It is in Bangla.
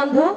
বন্ধু।